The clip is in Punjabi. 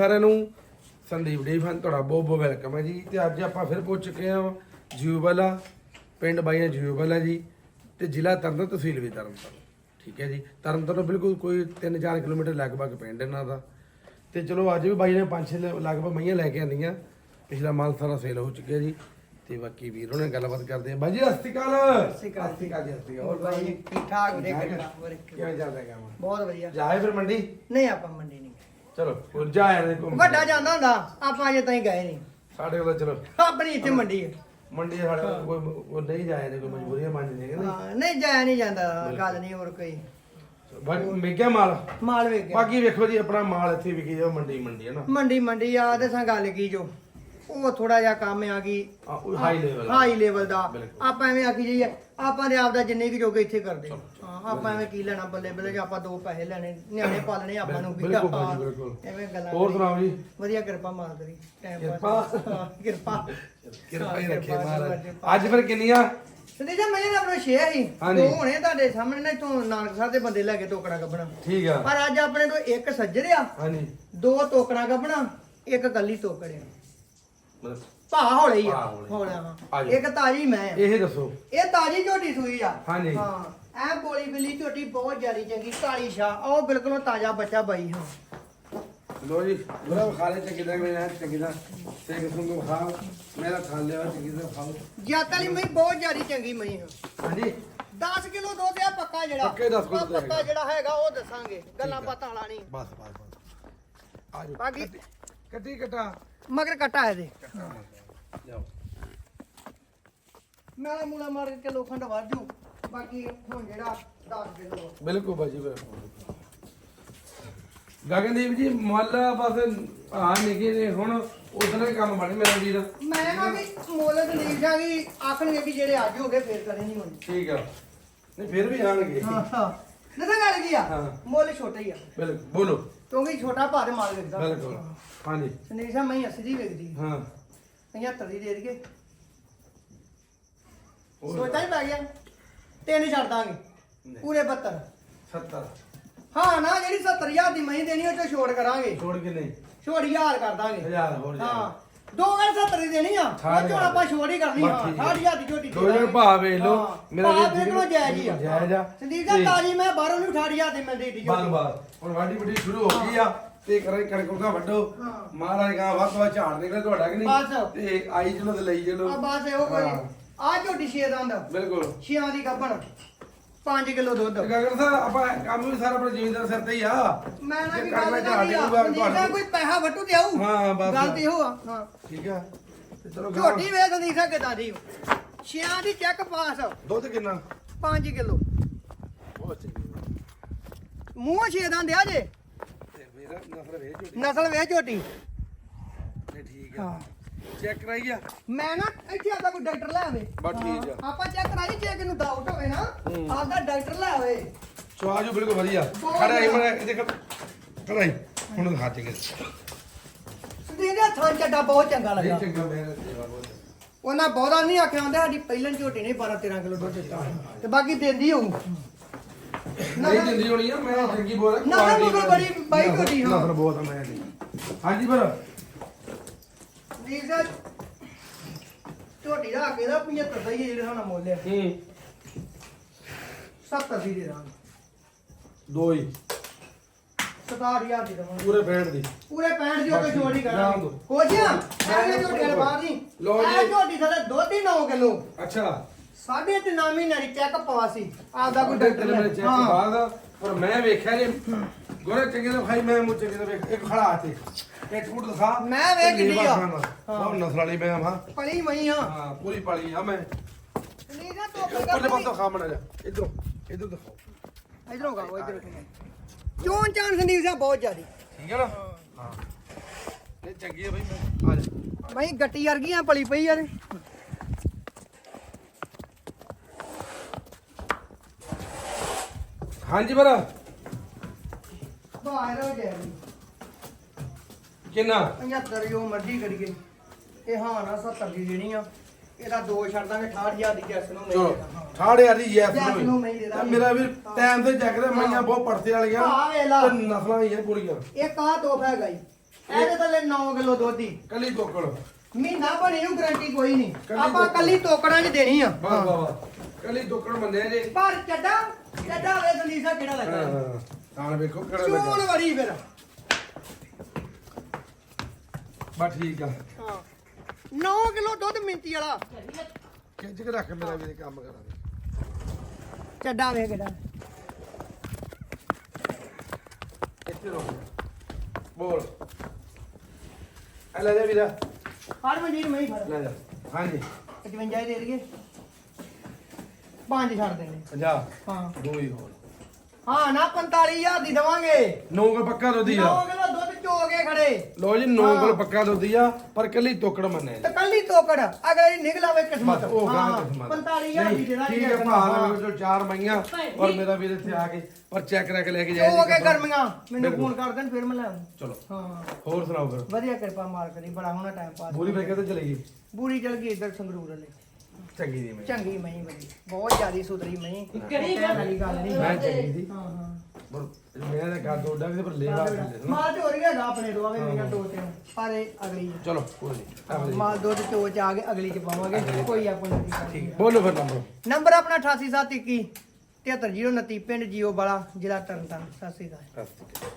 ਸਾਰਿਆਂ ਨੂੰ ਸੰਦੀਪ ਡੀ ਫਨ ਤੁਹਾਡਾ ਬਹੁਤ ਬਹੁਤ ਵੈਲਕਮ ਹੈ ਜੀ। ਤੇ ਅੱਜ ਆਪਾਂ ਫਿਰ ਪਹੁੰਚ ਚੁੱਕੇ ਹਾਂ ਜਿਊਬਲਾ ਪਿੰਡ ਬਾਈਆਂ ਜਿਊਬਲਾ ਜੀ ਤੇ ਜ਼ਿਲ੍ਹਾ ਤਰਨਤਾਰਨ ਤਹਿਸੀਲ ਵੀ ਤਰਨਤਾਰਨ। ਠੀਕ ਹੈ ਜੀ। ਤਰਨਤਾਰਨ ਤੋਂ ਬਿਲਕੁਲ ਕੋਈ 3-4 ਕਿਲੋਮੀਟਰ ਲਗਭਗ ਪਿੰਡ ਇਹਨਾਂ ਦਾ। ਤੇ ਚਲੋ ਅੱਜ ਵੀ ਬਾਈ ਨੇ 5-6 ਲਗਭਗ ਮਈਆਂ ਲੈ ਕੇ ਆਂਦੀਆਂ। ਪਿਛਲਾ ਮਾਲ ਸਾਰਾ ਸੇਲ ਹੋ ਚੁੱਕਿਆ ਜੀ। ਤੇ ਬਾਕੀ ਵੀਰੋਂ ਨਾਲ ਗੱਲਬਾਤ ਕਰਦੇ ਆ ਬਾਈ ਜੀ ਸ਼੍ਰੀ ਅਕਾਲ। ਜੀ ਅਕਾਲ। ਹੋਰ ਬਾਈ? ਠੀਕ ਠਾਕ ਇੱਕ- ਕਿਵੇਂ ਚੱਲਦਾ ਕੰਮ? ਬਹੁਤ ਵਧੀਆ। ਜਾਏ ਫਿਰ ਮੰਡੀ? ਨਹੀਂ ਆਪਾਂ ਮੰਡੀ ਨਹੀਂ। ਚਲੋ ਹੋਰ ਜਾਏ ਨੇ ਘੁੰਮ ਵੱਡਾ ਜਾਂਦਾ ਹੁੰਦਾ ਆਪਾਂ ਅਜੇ ਤਾਈਂ ਗਏ ਨਹੀਂ। ਸਾਡੇ ਕੋਲ ਚਲੋ। ਆਪਣੀ ਇੱਥੇ ਮੰਡੀ ਹੈ। ਮੰਡੀ ਦੇ ਸਾਡੇ ਕੋਲ ਕੋਈ ਉਹ ਨਹੀਂ ਜਾਇਆ ਨੇ ਕੋਈ ਮਜਬੂਰੀਆਂ ਮੰਨ ਨੇ ਕਹਿੰਦੇ ਹਾਂ, ਨਹੀਂ ਜਾਇਆ ਨਹੀਂ ਜਾਂਦਾ ਗੱਲ ਨਹੀਂ ਹੋਰ ਕੋਈ। ਬਟ ਮੇਕਿਆ ਮਾਲ? ਮਾਲ ਵੇਖ ਬਾਕੀ ਵੇਖੋ ਜੀ ਆਪਣਾ ਮਾਲ ਇੱਥੇ ਵਿਕੀ ਜਾਓ ਮੰਡੀ ਮੰਡੀ ਹੈ ਨਾ? ਮੰਡੀ ਮੰਡੀ ਆ ਤੇ ਸਾਂ ਗੱਲ ਕੀ ਜੋ। ਉਹ ਥੋੜਾ ਜਿਹਾ ਕੰਮ ਆ ਗਈ ਹਾਈ ਲੈਵਲ ਹਾਈ ਲੈਵਲ ਦਾ। ਆਪਾਂ ਐਵੇਂ ਆਖੀ ਜਾਈਏ ਆਪਾਂ ਦੇ ਆਪ ਦਾ ਜਿੰਨੇ ਵੀ ਜੋਗੇ ਇੱਥੇ ਕਰਦੇ ਹਾਂ ਆਪਾਂ ਐਵੇਂ ਕੀ ਲੈਣਾ ਬੱਲੇ ਬੱਲੇ ਜੇ ਆਪਾਂ ਦੋ ਪੈਸੇ ਲੈਣੇ ਨਿਆਣੇ ਪਾਲਣੇ ਆਪਾਂ ਨੂੰ ਵੀ। ਐਵੇਂ ਗੱਲਾਂ ਹੋਰ। ਸੁਣਾਓ ਜੀ? ਵਧੀਆ ਕਿਰਪਾ ਮਾਲਕ ਦੀ ਟਾਈਮ ਕਿਰਪਾ? ਹਾਂ, ਕਿਰਪਾ। ਕਿਰਪਾ ਹੀ ਰੱਖੇ ਮਹਾਰਾਜ। ਅੱਜ ਫਿਰ ਕਿੰਨੀਆਂ? ਸੰਦੀਪ ਜੀ ਮੈਂ ਆਪਣਾ ਸ਼ੇਅਰ ਹੀ। ਦੋ ਹੋਣੇ ਤੁਹਾਡੇ ਸਾਹਮਣੇ ਨਾ ਇਥੋਂ ਨਾਨਕ ਸਾਹਿਬ ਦੇ ਬੰਦੇ ਲੈ ਕੇ ਟੋਕੜਾ ਕੱਢਣਾ ਠੀਕ ਆ। ਪਰ ਅੱਜ ਆਪਣੇ ਤੋਂ ਇੱਕ ਸੱਜਰ ਆ। ਹਾਂਜੀ। ਦੋ ਟੋਕੜਾ ਕੱਢਣਾ ਇੱਕ ਕੱਲੀ ਟੋਕੜ ਆ। ਮਤਲਬ ਭਾ ਹੌਲੇ ਹੀ ਆ ਭਾ ਹੌਲੇ। ਹੌਲਾ ਆ ਹਾਂ। ਜਾਓ। ਇੱਕ ਤਾਜੀ ਮੈਂ ਆ। ਇਹ ਦੱਸੋ। ਇਹ ਤਾਜੀ ਝੋਟੀ ਸੂਈ ਆ। ਹਾਂਜੀ। ਹਾਂ ਐ ਬੋਲੀ ਬਿੱਲੀ ਝੋਟੀ ਬਹੁਤ ਜਿਆਦੀ ਚੰਗੀ ਕਾਲੀ ਸ਼ਾ ਉਹ ਬਿਲਕੁਲ ਤਾਜ਼ਾ ਬੱਚਾ ਬਾਈ ਹਾਂ। ਲੋ ਜੀ ਗੁਰਾ ਖਾ ਲੈ ਚੰਗੀ ਤਰ੍ਹਾਂ ਮੇਰਾ ਚੰਗੀ ਤਰ੍ਹਾਂ ਤੇ ਕਿਸਮ ਨੂੰ ਖਾ ਮੇਰਾ ਖਾ ਲਿਆ ਚੰਗੀ ਤਰ੍ਹਾਂ ਖਾਓ। ਜਿਆਤਾ ਲਈ ਮੈਂ ਬਹੁਤ ਜਿਆਦੀ ਚੰਗੀ ਮੈਂ ਹਾਂ ਹਾਂਜੀ। 10 ਕਿਲੋ ਦੁੱਧ ਆ ਪੱਕਾ ਜਿਹੜਾ। ਪੱਕੇ 10 ਕਿਲੋ ਦੁੱਧ ਪੱਕਾ ਹੈਗਾ। ਜਿਹੜਾ ਹੈਗਾ ਉਹ ਦੱਸਾਂਗੇ। ਗੱਲਾਂ ਬਾਤਾਂ ਵਾਲਾ ਨਹੀਂ। ਬਸ ਬਸ ਬਸ। ਆ ਜਾਓ ਬਾਕੀ ਕੱਟੀ ਕਟਾ। ਮਗਰ ਕਟਾ ਇਹਦੇ। ਜਾਓ ਨਾਲਾ ਮੂਲਾ ਮਾਰ ਕੇ ਕਿਲੋ ਖੰਡ ਵਾਜੂ ਬਾਕੀ ਹੁਣ ਜਿਹੜਾ 10 ਕਿਲੋ ਬਿਲਕੁਲ ਬਾਜੀ ਬਿਲਕੁਲ। ਗਗਨਦੀਪ ਜੀ ਮੁੱਲ ਬਸ ਆ ਨਿੱਕੇ ਨੇ ਹੁਣ ਉਸਨੇ ਕੰਮ ਬਣ ਮੇਰਾ ਵੀਰ। ਮੈਂ ਨਾ ਵੀ ਮੁੱਲ ਲਿਖ ਜਾਗੀ ਆਖਣਗੇ ਕਿ ਜਿਹੜੇ ਅੱਜ ਹੋ ਗਏ ਫੇਰ ਕਦੇ ਨਹੀਂ ਹੋਣੀ ਠੀਕ ਆ। ਨਹੀਂ ਫਿਰ ਵੀ ਆਣਗੇ। ਹਾਂ ਹਾਂ। ਨਜ਼ਰ ਗੱਲ ਕੀ ਆ। ਹਾਂ। ਮੁੱਲ ਛੋਟਾ ਹੀ ਆ। ਬਿਲਕੁਲ ਬੋਲੋ। ਕਿਉਂਕਿ ਛੋਟਾ ਭਾਰ ਮਾਲ ਵਿਕਦਾ ਬਿਲਕੁਲ। ਹਾਂਜੀ। ਸੰਦੀਪ ਸਾਹਿਬ ਮੈਂ 80 ਦੀ ਹਾਂ। 75 ਦੀ ਦੇ ਦਈਏ। ਸੋਚਾ ਹੀ ਪੈ ਗਿਆ। ਤਿੰਨ ਛੱਡ ਦਾਂਗੇ। ਪੂਰੇ 72 70 ਹਾਂ ਨਾ ਜਿਹੜੀ 70000 ਦੀ ਮਹੀਂ ਦੇਣੀ ਉਹ ਚੋਂ ਛੋੜ ਕਰਾਂਗੇ। ਛੋੜ ਕੇ ਨਹੀਂ ਛੋੜ ਹਜ਼ਾਰ ਕਰ ਦਾਂਗੇ। ਹਜ਼ਾਰ ਹੋਰ ਹਾਂ। ਦੋ ਗੱਲ 70 ਦੀ ਦੇਣੀ ਆ। ਉਹ ਚੋਂ ਆਪਾਂ ਛੋੜ ਹੀ ਕਰਨੀ ਬਸ ਹਾਂ ਠੀਕ ਹੈ। 6000 ਦੀ ਝੋਟੀ ਦੋ ਹਜ਼ਾਰ ਭਾਅ ਵੇਚ ਲਓ ਮੇਰਾ ਮੇਰਾ ਵੀਰ ਦੇਖੋ ਜਾਇਜ਼ ਹੀ ਆ। ਜਾਇਜ਼ ਆ। ਸੰਦੀਪ ਦਾ ਤੇ- ਤਾਜੀ ਮੈਂ ਬਾਹਰੋਂ ਨੂੰ 68000 ਦੀ ਮੈਂ ਦੇ ਬਸ ਬਸ। ਹੁਣ ਵਾਢੀ ਵੱਡੀ ਸ਼ੁਰੂ ਹੋ ਗਈ ਆ। ਤੇ ਕਰੇ ਕਣਕ ਦਾ ਵੱਡੋ ਹਾਂ। ਮਹਾਰਾਜ ਕਾ ਵੱਧ ਤੋਂ ਵੱਧ ਝਾੜ ਨਿਕਲੇ ਤੁਹਾਡਾ ਕਿ ਬਸ। ਨਹੀਂ ਤੇ ਆਈ ਚਲੋ ਤੇ ਲਈ ਚਲੋ। ਆ ਬਸ ਇਹੋ ਕੋਈ। ਹਾਂ। ਆ ਝੋਟੀ ਛੇ ਦੰਦ। ਬਿਲਕੁਲ। ਛਿਆਂ ਦੀ ਗੱਭਣ। 5 ਕਿਲੋ ਦੁੱਧ। ਗਗਨ ਸਾਹਿਬ ਆਪਾਂ ਕੰਮ ਵੀ ਸਾਰਾ ਆਪਣਾ ਜ਼ਮੀਨਦਾਰ ਸਿਰ ਤੇ ਹੀ ਆ। ਮੈਂ ਨਾ ਵੀ ਗੱਲ ਕਰਦੀ ਆ। ਤੁਹਾਨੂੰ। ਕੋਈ ਪੈਸਾ ਵੱਟੂ ਤੇ ਆਊ। ਹਾਂ, ਬਸ। ਗੱਲ ਤੇ ਇਹੋ ਆ ਹਾਂ। ਠੀਕ ਆ। ਤੇ ਚਲੋ ਗਾਂਹ। ਝੋਟੀ ਵੇਖ ਸਾਹਿਬ ਕਿਦਾਂ ਦੀ ਛਿਆਂ ਦੀ ਚੈੱਕ ਪਾਸ ਦੁੱਧ ਕਿੰਨਾ? 5 ਕਿਲੋ। ਬਹੁਤ ਚੰਗੀ ਮੂੰਹ ਛੇ ਦੰਦ ਆ ਜੇ। ਤੇ ਮੇਰਾ ਨਸਲ ਵੇਚ ਝੋਟੀ। ਨਸਲ ਠੀਕ ਆ। ਹਾਂ। ਚੈੱਕ ਕਰਾਈ ਆ? ਮੈਂ ਨਾ ਇੱਥੇ ਆਦਾ ਕੋਈ ਡਾਕਟਰ ਲੈ ਆਵੇ। ਬਸ ਠੀਕ ਆ। ਆਪਾਂ ਚੈੱਕ ਕਰਾਈ ਜੇ ਕਿਨੂੰ ਡਾਊਟ ਹੋਵੇ ਨਾ। ਆਪਦਾ ਡਾਕਟਰ ਲੈ ਆਵੇ। ਸਵਾਜੂ ਬਿਲਕੁਲ ਵਧੀਆ। ਖੜਾ ਹੀ ਵਧੀਆ। ਮੈਂ ਇਹਦੇ ਕਰਾਈ। ਹੁਣ ਦਿਖਾ ਚੰਗੇ ਸੰਦੀਪ ਦਾ ਥਾਂ ਚੱਡਾ ਬਹੁਤ ਚੰਗਾ ਲੱਗਾ। ਚੰਗਾ ਮੇਰਾ ਸੇਵਾ ਬਹੁਤ ਉਹਨਾਂ ਬਹੁਤਾ ਨਹੀਂ ਆਖਿਆ ਹੁੰਦਾ ਸਾਡੀ ਪਹਿਲਾਂ ਝੋਟੀ ਨੇ 12 13 ਕਿਲੋ ਦੁੱਧ ਦਿੱਤਾ। ਤੇ ਬਾਕੀ ਦਿੰਦੀ ਹੋਊ। ਨਹੀਂ ਦਿੰਦੀ ਹੋਣੀ ਆ ਮੈਂ ਚੰਗੀ ਬੋਲ ਨਾ, ਨਾ, ਮਗਰ ਬੜੀ ਬਾਈ ਝੋਟੀ, ਹਾਂ। ਨਸਲ ਬਹੁਤ ਆ ਮੈਂ ਦੀ ਹਾਂਜੀ ਫਿਰ। ਸੰਦੀਪ ਦਾ ਝੋਟੀ ਦਾ ਆਕੇ ਦਾ 75 ਦਾ ਹੀ ਹੈ ਜਿਹੜੇ ਸਾਨੂੰ ਮੁੱਲ ਹੈ ਹੂੰ। 70 ਦੀ ਦੇ ਦਾਂਗੇ ਦੋ ਹੀ। 67000 ਦੀ ਦਵਾਂਗੇ। ਪੂਰੇ ਬੈਠ ਦੀ। ਪੂਰੇ 65 ਦੀ ਉਹ ਬਸ ਝੋਟੀ ਜਾਣ ਕਰਾਂਗੇ ਦਿਓ। ਹੋ ਗਿਆ ਐਵੇਂ ਝੋਟੀ ਵਾਲੇ ਬਾਹਰ ਨਹੀਂ ਲਓ ਜੀ। ਇਹ ਝੋਟੀ ਥਲੇ ਦੁੱਧ ਹੀ 9 ਕਿਲੋ। ਅੱਛਾ। ਸਾਢੇ ਤਿੰਨ ਮਹੀਨੇ ਦੀ ਚੈੱਕ ਪਵਾਸੀ ਆਪਦਾ ਕੋਈ ਡਾਕਟਰ ਮੇਰੇ ਚੈੱਕ ਬਾਅਦ ਪਰ ਮੈਂ ਵੇਖਿਆ ਜੇ ਗੋਰੇ ਚੰਗੇ ਦਾ ਖਾਈ ਮੈਂ ਮੂੰਹ ਚੰਗੇ ਵੇਖ ਇੱਕ ਖੜਾ ਤੇ। ਇੱਕ ਫੁੱਟ ਦਿਖਾ। ਮੈਂ ਵੇਖ ਲਿਆ। ਖਾਣਾ। ਬਹੁਤ ਨਸਲ ਵਾਲੀ ਮੈਂ ਹਾਂ ਪਲੀ ਮਈ ਹਾਂ ਹਾਂ ਪੂਰੀ ਪਾਲੀ ਆ ਮੈਂ। ਨਹੀਂ ਨਾ ਤੋਪ ਉੱਪਰਲੇ ਪਾਸੋਂ ਖਾ ਮਣਾ ਜਾ ਇਧਰੋਂ ਇਧਰ ਦਿਖਾਓ। ਇਧਰੋਂ ਗਾਓ ਇਧਰੋਂ ਚੋਣ ਚਾਣ ਸੰਦੀਪ ਸਾਹਿਬ ਬਹੁਤ ਜ਼ਿਆਦੀ। ਠੀਕ ਹੈ ਨਾ? ਹਾਂ। ਇਹ ਚੰਗੀ ਹੈ ਬਈ ਮੈਂ ਆ ਜਾ। ਬਈ ਗੱਟੀ ਵਰਗੀਆਂ ਪਲੀ ਪਈ ਯਾਰ ਹਾਂਜੀ ਬਰਾ ਬਾਹਰ ਹੋ ਗਿਆ ਕਿੰਨਾ? 75 ਜੋ ਮਰਜ਼ੀ ਕਰੀਏ। ਇਹ ਹਾਂ ਨਾ 70 ਦੀ ਦੇਣੀ ਆ। ਇਹਦਾ ਦੋ ਛੱਡ ਦਾਂਗੇ 68000 ਦੀ ਜੈਸ ਨੂੰ ਚਲੋ ਠਾੜੇ ਆ ਦੀ ਯੈਸ Yes ਨੂੰ ਮੈਂ ਦੇ ਦਾਂਗੇ। ਮੇਰਾ ਵੀ ਟਾਈਮ ਤੇ ਜੱਗ ਰਿਹਾ ਮਈਆਂ ਬਹੁਤ ਪੜਤੇ ਵਾਲੀਆਂ। ਹਾਂ, ਵੇਖ ਲਾ। ਤੇ ਨਸਲਾਂ ਹੀ ਆ ਪੂਰੀਆਂ ਇਹ ਕਾ ਤੋਹਫਾ ਹੈਗਾ ਜੀ। ਇਹਦੇ ਥੱਲੇ 9 ਕਿਲੋ ਦੁੱਧ ਦੀ ਕੱਲੀ ਤੋਕੜ। ਮਹੀਨਾ ਬਣੀ ਨੂੰ ਗਾਰੰਟੀ ਕੋਈ ਨਹੀਂ। ਕੱਲੀ ਆਪਾਂ ਤੋਕੜ। ਕੱਲੀ ਤੋਕੜਾਂ 'ਚ ਦੇਣੀ ਆ। ਵਾਹ ਵਾਹ ਵਾਹ। ਕੱਲੀ ਤੋਕੜ ਮੰਨਿਆ ਜੀ। ਪਰ ਚੱਡਾ ਚੱਡਾ ਵੇ ਦਲੀਸਾ ਕਿਹੜਾ ਹਾਂ ਹਾਂ। ਤਾਂ ਵੇਖੋ ਕਿਹੜਾ ਚੂਣ ਲੱਗਾ ਵੜੀ ਫਿਰ। ਬਸ ਠੀਕ ਆ। ਹਾਂ। 9 ਕਿਲੋ ਦੁੱਧ ਮਿੰਤੀ ਵਾਲਾ। ਖਿੱਚ ਕੇ ਰੱਖ ਮੇਰਾ ਵੀ ਕੰਮ ਕਰਾਂਗੇ ਚੱਡਾ ਵੇ ਕਿਹੜਾ ਇੱਥੇ ਰੋ ਬੋਲ। ਆ ਲੈ ਜਾ ਵੀਰਾ। ਫੜ ਮਨਜੀਤ ਮੈਂ ਹੀ ਫੜ। ਲੈ ਜਾ। ਹਾਂਜੀ। 55 ਹੀ ਦੇ ਦਈਏ। ਪੰਜ ਛੱਡ ਦੇਣੇ। 50 ਹਾਂ। ਦੋ ਹੀ ਹੋਰ। ਹਾਂ ਨਾ 45000 ਦੀ ਦਵਾਂਗੇ। ਨੌ ਕੋ ਪੱਕਾ ਦੁੱਧ ਹੀ 9 ਆ ਕਿਲੋ ਚੋ ਕੇ ਖੜੇ। ਲੋ ਜੀ ਨੌ ਹਾਂ। ਕੋਲ ਪੱਕਾ ਦੁੱਧ ਹੀ ਆ ਪਰ ਕੱਲੀ ਤੋਕੜ ਮੰਨਿਆ ਜੀ ਤੇ ਕੱਲੀ ਤੋਕੜ ਅਗਰ ਇਹ ਨਿਕਲਾਵੇ ਕਿਸਮਤ। ਉਹ ਹਾਂ, ਕਿਸਮਤ। 45000 ਦੀ ਦੇਣਾ ਠੀਕ ਹੈ ਭਾਅ ਮੇਰੇ ਕੋਲ ਚਾਰ ਮਈਆਂ ਔਰ ਮੇਰਾ ਵੀਰ ਇੱਥੇ ਆ ਕੇ ਪਰ ਚੈੱਕ ਕਰਾ ਕੇ ਲੈ ਕੇ ਜਾਏ ਚੋ ਕੇ ਗਰਮੀਆਂ ਮੈਨੂੰ ਫੋਨ ਕਰ ਦੇਣ ਫਿਰ ਮੈਂ ਲੈ ਆਊਂ। ਚਲੋ। ਹਾਂ। ਹੋਰ ਸੁਣਾਓ ਫਿਰ? ਵਧੀਆ ਕਿਰਪਾ ਮਾਰ ਕਰੀ ਬੜਾ ਹੋਣਾ ਟਾਈਮ ਪਾਸ ਪੂਰੀ ਫਿਰ ਕਿੱਥੇ ਚਲੇ ਗਈ? ਬੂਰੀ ਚਲ ਗਈ ਇੱਧਰ ਸੰਗਰੂਰ ਵਾਲੇ। ਚੰਗੀ ਦੀ ਮੈਂ ਚੰਗੀ ਮਹੀਂ ਬੜੀ ਬਹੁਤ ਜ਼ਿਆਦੀ ਸੁਧਰੀ ਮਹੀਂ। ਕਿਹੜੀ ਗੱਲ ਨਹੀਂ। ਮੈਂ ਚੰਗੀ ਦੀ। ਹਾਂ ਹਾਂ। ਮੈਂ ਤਾਂ ਕਰ ਪਰ ਮਾਲ ਤੇ ਹੋ ਰਹੀ ਹੈਗਾ ਆਪਣੇ ਦੋ ਆਵੇ ਮੇਰੀਆਂ ਦੋ ਤਿੰਨ ਪਰ ਇਹ ਅਗਲੀ। ਚਲੋ ਕੋਈ ਨਹੀਂ ਚੋ ਚ ਆ ਕੇ ਅਗਲੀ ਚ ਪਾਵਾਂਗੇ ਕੋਈ ਆਪਣੀ ਨਹੀਂ ਠੀਕ ਬੋਲੋ ਫਿਰ ਨੰਬਰ। ਨੰਬਰ ਆਪਣਾ 88721 7309 ਪਿੰਡ ਜੀਓ ਵਾਲਾ ਜ਼ਿਲ੍ਹਾ ਤਰਨਤਾਰਨ ਸਤਿ ਸ੍ਰੀ ਅਕਾਲ। ਬਸ ਠੀਕ ਹੈ